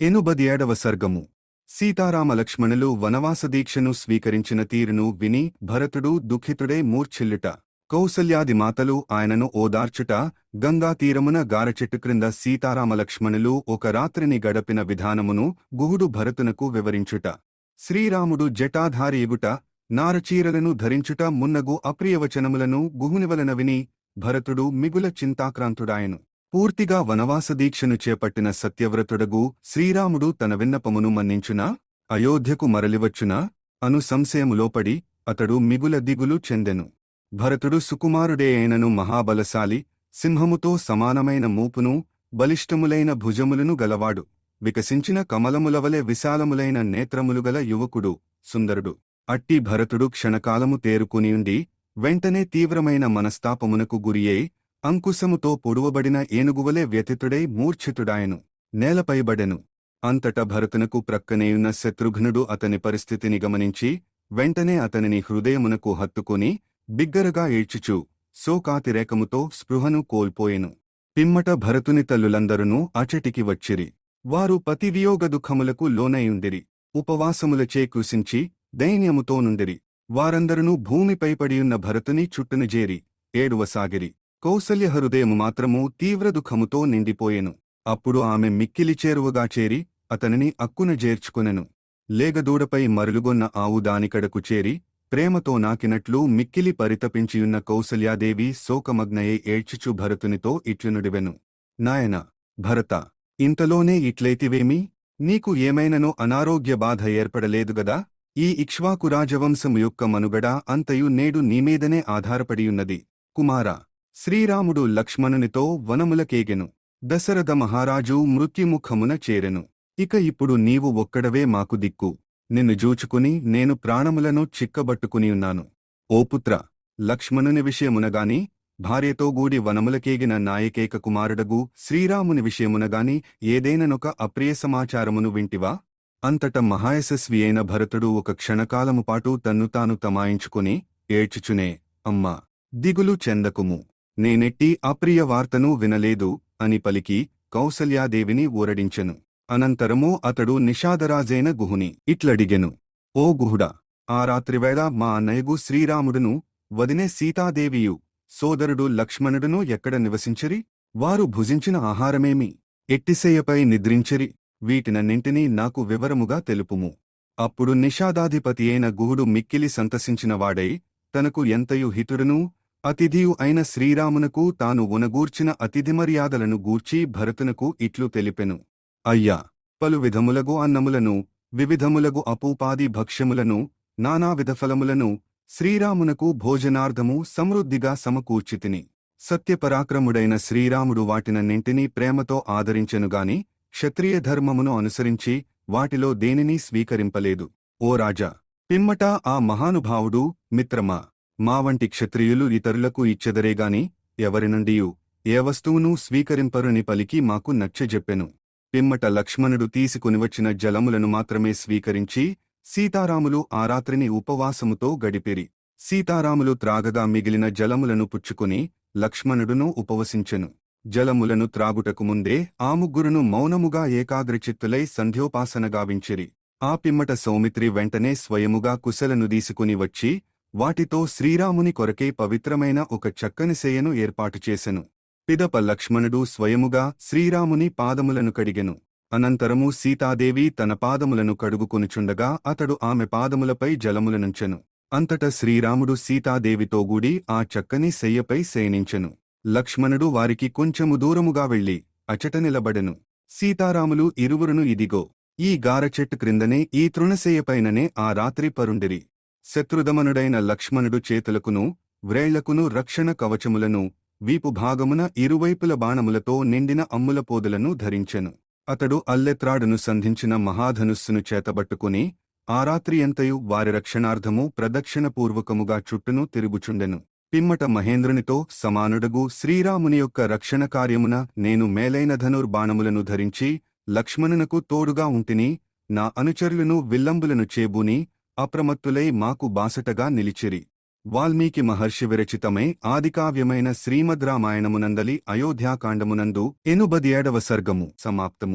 ఎనుబది ఏడవ సర్గము సీతారామ లక్ష్మణులు స్వీకరించిన తీరును విని భరతుడు దుఃఖితుడే మూర్ఛిల్లుట. కౌసల్యాది మాతలు ఆయనను ఓదార్చుట గంగా తీరమున గారచెట్టు క్రింద సీతారామ లక్ష్మణులు ఒక రాత్రిని గడపిన విధానమును గుహుడు భరతునకు వివరించుట. శ్రీరాముడు జటాధారియుగుట నారచీరలను ధరించుట మున్నగు అప్రియవచనములను గుహునివలన విని భరతుడు మిగుల చింతాక్రాంతుడాయను. పూర్తిగా వనవాస దీక్షను చేపట్టిన సత్యవ్రతుడగు శ్రీరాముడు తన విన్నపమును మన్నించునా? అయోధ్యకు మరలివచ్చునా? అను సంశయములోపడి అతడు మిగుల దిగులు చెందెను. భరతుడు సుకుమారుడే అయినను మహాబలశాలి సింహముతో సమానమైన మూపును బలిష్టములైన భుజములను గలవాడు వికసించిన కమలములవలె విశాలములైన నేత్రములు గల యువకుడు సుందరుడు. అట్టి భరతుడు క్షణకాలము తేరుకునియుండి వెంటనే తీవ్రమైన మనస్తాపమునకు గురియై అంకుశముతో పొడువబడిన ఏనుగువలే వ్యతితుడై మూర్ఛితుడాయను నేలపైబడెను. అంతట భరతునకు ప్రక్కనేయున్న శత్రుఘ్నుడు అతని పరిస్థితిని గమనించి వెంటనే అతనిని హృదయమునకు హత్తుకుని బిగ్గరగా ఏడ్చుచు శోకాతిరేకముతో స్పృహను కోల్పోయెను. పిమ్మట భరతుని తల్లులందరునూ అచటికి వచ్చిరి. వారు పతివియోగ దుఃఖములకు లోనయుండిరి. ఉపవాసములచే కృషించి దైన్యముతో నుండిరి. వారందరునూ భూమిపై పడియున్న భరతుని చుట్టునుజేరి ఏడువసాగిరి. కౌసల్య హృదయము మాత్రము తీవ్ర దుఃఖముతో నిండిపోయెను. అప్పుడు ఆమె మిక్కిలి చేరువగా చేరి అతనిని అక్కున జేర్చుకొనెను. లేగదూడపై మరులుగొన్న ఆవు దానికడకు చేరి ప్రేమతో నాకినట్లు మిక్కిలి పరితపించియున్న కౌసల్యాదేవి శోకమగ్నయే ఏడ్చుచు భరతునితో ఇట్లునుడివెను. నాయన భరత ఇంతలోనే ఇట్లైతివేమి నీకు ఏమైననో అనారోగ్య బాధ ఏర్పడలేదుగదా ఈ ఇక్ష్వాకు రాజవంశము యొక్క మనుగడ అంతయు నేడు నీమీదనే ఆధారపడియున్నది. కుమారా శ్రీరాముడు లక్ష్మణునితో వనములకేగెను. దశరథ మహారాజు మృత్యుముఖమున చేరెను. ఇక ఇప్పుడు నీవు ఒక్కడవే మాకు దిక్కు. నిన్ను జూచుకుని నేను ప్రాణములను చిక్కబట్టుకునియున్నాను. ఓ పుత్ర లక్ష్మణుని విషయమునగాని భార్యతోగూడి వనములకేగిన నాయకేక కుమారుడగు శ్రీరాముని విషయమునగాని ఏదైననొక అప్రియ సమాచారమును వింటివా? అంతట మహాయశస్వి అయిన భరతుడు ఒక క్షణకాలము పాటు తన్ను తాను తమాయించుకుని ఏడ్చుచునే అమ్మా దిగులు చెందకుము. నేనెట్టి అప్రియ వార్తను వినలేదు అని పలికి కౌసల్యాదేవిని ఊరడించెను. అనంతరము అతడు నిషాదరాజైన గుహుని ఇట్లడిగెను. ఓ గుహుడా! ఆ రాత్రివేళ మా అన్నయ్యగు శ్రీరాముడును వదినే సీతాదేవియు సోదరుడు లక్ష్మణుడును ఎక్కడ నివసించిరి? వారు భుజించిన ఆహారమేమి? ఎట్టిసేయపై నిద్రించిరి? వీటినన్నింటినీ నాకు వివరముగా తెలుపుము. అప్పుడు నిషాదాధిపతి అయిన గుహుడు మిక్కిలి సంతసించినవాడై తనకు ఎంతయు హితుడునూ అతిథియు అయిన శ్రీరామునకు తాను ఉనగూర్చిన అతిథి మర్యాదలను గూర్చి భరతునకు ఇట్లు తెలిపెను. అయ్యా పలు విధములగు అన్నములను వివిధములగు అపూపాది భక్ష్యములను నానావిధ ఫలములను శ్రీరామునకు భోజనార్థము సమృద్ధిగా సమకూర్చితిని. సత్యపరాక్రముడైన శ్రీరాముడు వాటినన్నింటినీ ప్రేమతో ఆదరించెనుగాని క్షత్రియ ధర్మమును అనుసరించి వాటిలో దేనినీ స్వీకరింపలేదు. ఓ రాజా పిమ్మట ఆ మహానుభావుడు మిత్రమా? మా వంటి క్షత్రియులు ఇతరులకు ఇచ్చెదరేగాని ఎవరినుండియు ఏ వస్తువునూ స్వీకరింపరుని పలికి మాకు నచ్చజెప్పెను. పిమ్మట లక్ష్మణుడు తీసుకునివచ్చిన జలములను మాత్రమే స్వీకరించి సీతారాములు ఆ రాత్రిని ఉపవాసముతో గడిపిరి. సీతారాములు త్రాగగా మిగిలిన జలములను పుచ్చుకుని లక్ష్మణుడును ఉపవసించెను. జలములను త్రాగుటకు ముందే ఆ ముగ్గురును మౌనముగా ఏకాగ్రచిత్తులై సంధ్యోపాసనగావించిరి. ఆ పిమ్మట సౌమిత్రి వెంటనే స్వయముగా కుశలను తీసుకుని వచ్చి వాటితో శ్రీరాముని కొరకే పవిత్రమైన ఒక చక్కని సేయను ఏర్పాటు చేసెను. పిదప లక్ష్మణుడు స్వయముగా శ్రీరాముని పాదములను కడిగెను. అనంతరము సీతాదేవి తన పాదములను కడుగుకొనుచుండగా అతడు ఆమె పాదములపై జలములనుంచెను అంతట శ్రీరాముడు సీతాదేవితోగూడి ఆ చక్కని శయ్యపై శయనించెను లక్ష్మణుడు వారికి కొంచెము దూరముగా వెళ్ళి అచట నిలబడెను. సీతారాములు ఇరువురును ఇదిగో ఈ గారచెట్టు క్రిందనే ఈ తృణశయ్యపైననే ఆ రాత్రి పరుండిరి. శత్రుదమనుడైన లక్ష్మణుడు చేతులకును వ్రేళ్ళకును రక్షణ కవచములను వీపు భాగమున ఇరువైపుల బాణములతో నిండిన అమ్ముల పోదులను ధరించెను. అతడు అల్లెత్రాడును సంధించిన మహాధనుస్సును చేతబట్టుకుని ఆ రాత్రియంతయు వారి రక్షణార్థము ప్రదక్షిణపూర్వకముగా చుట్టును తిరుగుచుండెను. పిమ్మట మహేంద్రునితో సమానుడగు శ్రీరాముని యొక్క రక్షణ కార్యమున నేను మేలైన ధనుర్బాణములను ధరించి లక్ష్మణునకు తోడుగా ఉంటిని నా అనుచరులను విల్లంబులను చేబూని అప్రమత్తులై మాకు బాసటగా నిలిచిరి. వాల్మీకి మహర్షి విరచితమై ఆదికావ్యమైన శ్రీమద్ రామాయణమునందలి అయోధ్యాకాండమునందు ఎనుబది ఏడవ సర్గము సమాప్తము.